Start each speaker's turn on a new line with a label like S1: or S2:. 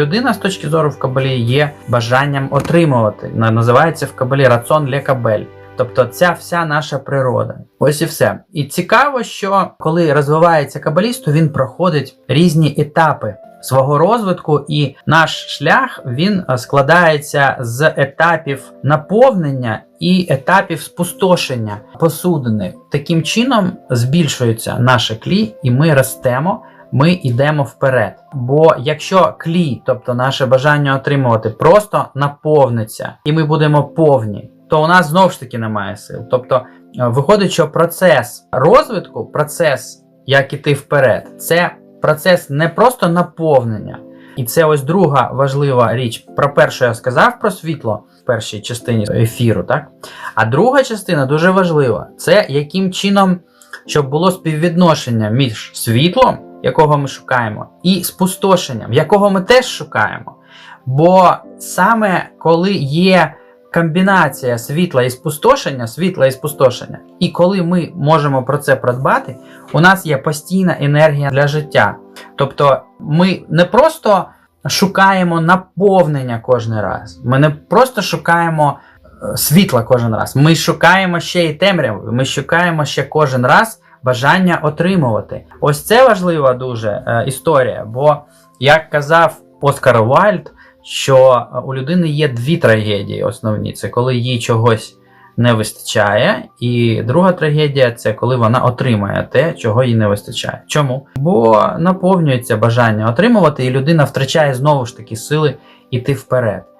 S1: Людина з точки зору в кабалі є бажанням отримувати. Називається в кабалі раціон ле кабель. Тобто ця вся наша природа. Ось і все. І цікаво, що коли розвивається кабаліст, то він проходить різні етапи свого розвитку, і наш шлях він е, складається з етапів наповнення і етапів спустошення посудини. Таким чином збільшується наше клі, і ми ростемо. Ми йдемо вперед. Бо якщо клі, тобто наше бажання отримувати, просто наповниться, і ми будемо повні, то у нас знову ж таки немає сил. Тобто, е, виходить, що процес розвитку, процес як іти вперед, це процес не просто наповнення. І це ось друга важлива річ. Про першу я сказав про світло в першій частині ефіру, так? А друга частина дуже важлива: це яким чином, щоб було співвідношення між світлом, якого ми шукаємо, і спустошенням, якого ми теж шукаємо. Бо саме коли є комбінація світла і спустошення, світла і спустошення, і коли ми можемо про це продбати, у нас є постійна енергія для життя. Тобто ми не просто шукаємо наповнення кожен раз, ми не просто шукаємо е, світла кожен раз, ми шукаємо ще і темряву, ми шукаємо ще кожен раз бажання отримувати. Ось це важлива дуже е, історія, бо як казав Оскар Вальд, що е, у людини є дві трагедії основні: це коли їй чогось не вистачає, і друга трагедія це коли вона отримає те, чого їй не вистачає. Чому? Бо наповнюється бажання отримувати, і людина втрачає знову ж таки сили іти вперед.